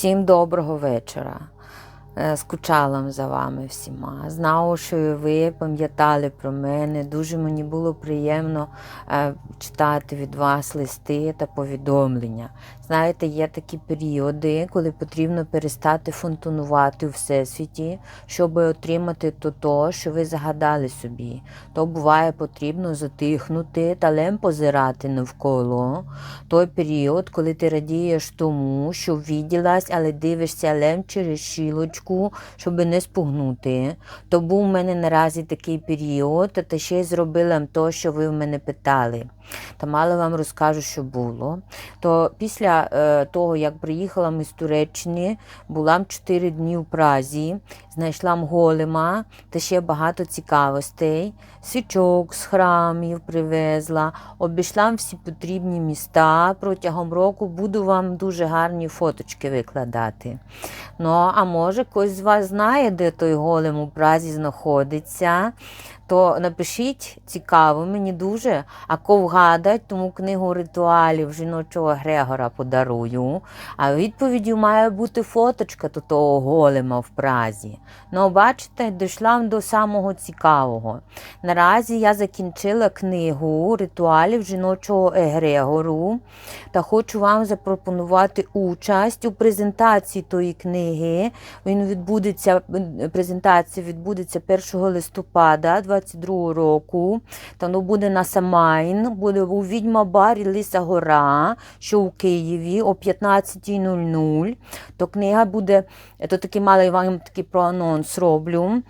Всім доброго вечора. Е, Скучала за вами всіма. Знала, що ви пам'ятали про мене. Дуже мені було приємно е, читати від вас листи та повідомлення. Знаєте, є такі періоди, коли потрібно перестати фонтанувати у всесвіті, щоб отримати то, то що ви загадали собі. То буває потрібно затихнути та лем позирати навколо. Той період, коли ти радієш тому, що відділась, але дивишся лем через щілочку, щоб не спугнути. То був у мене наразі такий період, та ще й зробила то, що ви в мене питали. Та мало вам розкажу, що було. То після е, того, як приїхала ми з Туреччини, була 4 дні в Празі, знайшла голема та ще багато цікавостей. Свічок з храмів привезла, обійшла всі потрібні міста. Протягом року буду вам дуже гарні фоточки викладати. Ну, а може, хтось з вас знає, де той голем у Празі знаходиться то напишіть цікаво, мені дуже. А кого вгадать, тому книгу ритуалів жіночого Грегора подарую. А відповіддю має бути фоточка до того голема в Празі. Ну, бачите, дійшла до самого цікавого. Наразі я закінчила книгу ритуалів жіночого Егрегору та хочу вам запропонувати участь у презентації тої книги. Він відбудеться, презентація відбудеться 1 листопада 22 року. Та воно буде на Самайн, буде у відьма барі Лиса Гора, що у Києві о 15.00. То книга буде, то такий малий вам такий проанонс роблю.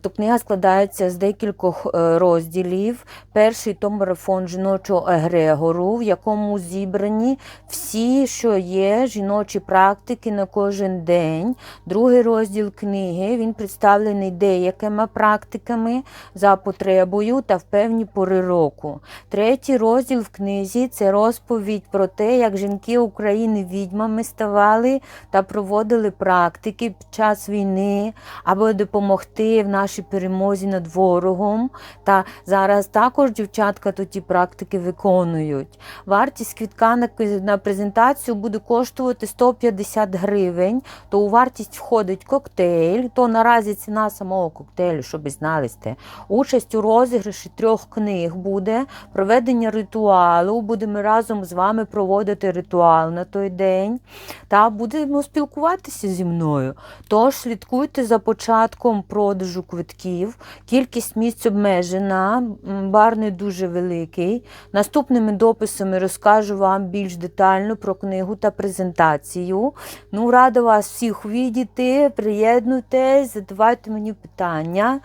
То книга складається з декількох е, розділів. Перший то марафон жіночого егрегору, в якому зібрані всі, що є, жіночі практики на кожен день. Другий розділ книги він представлений деякими практиками за потребою та в певні пори року. Третій розділ в книзі це розповідь про те, як жінки України відьмами ставали та проводили практики під час війни, аби допомогти в нашій перемозі над ворогом. Та зараз також дівчатка то ті практики виконують. Вартість квітка на, на презентацію буде коштувати 150 гривень, то у вартість входить коктейль, то наразі ціна самого коктейлю, щоб ви знали сте. Участь у розіграші трьох книг буде, проведення ритуалу. Будемо разом з вами проводити ритуал на той день. Та будемо спілкуватися зі мною. Тож слідкуйте за початком продажу квитків. Кількість місць обмежена, бар не дуже великий. Наступними дописами розкажу вам більш детально про книгу та презентацію. Ну, рада вас всіх видіти. Приєднуйтесь, задавайте мені питання.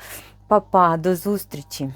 Па-па, до зустрічі!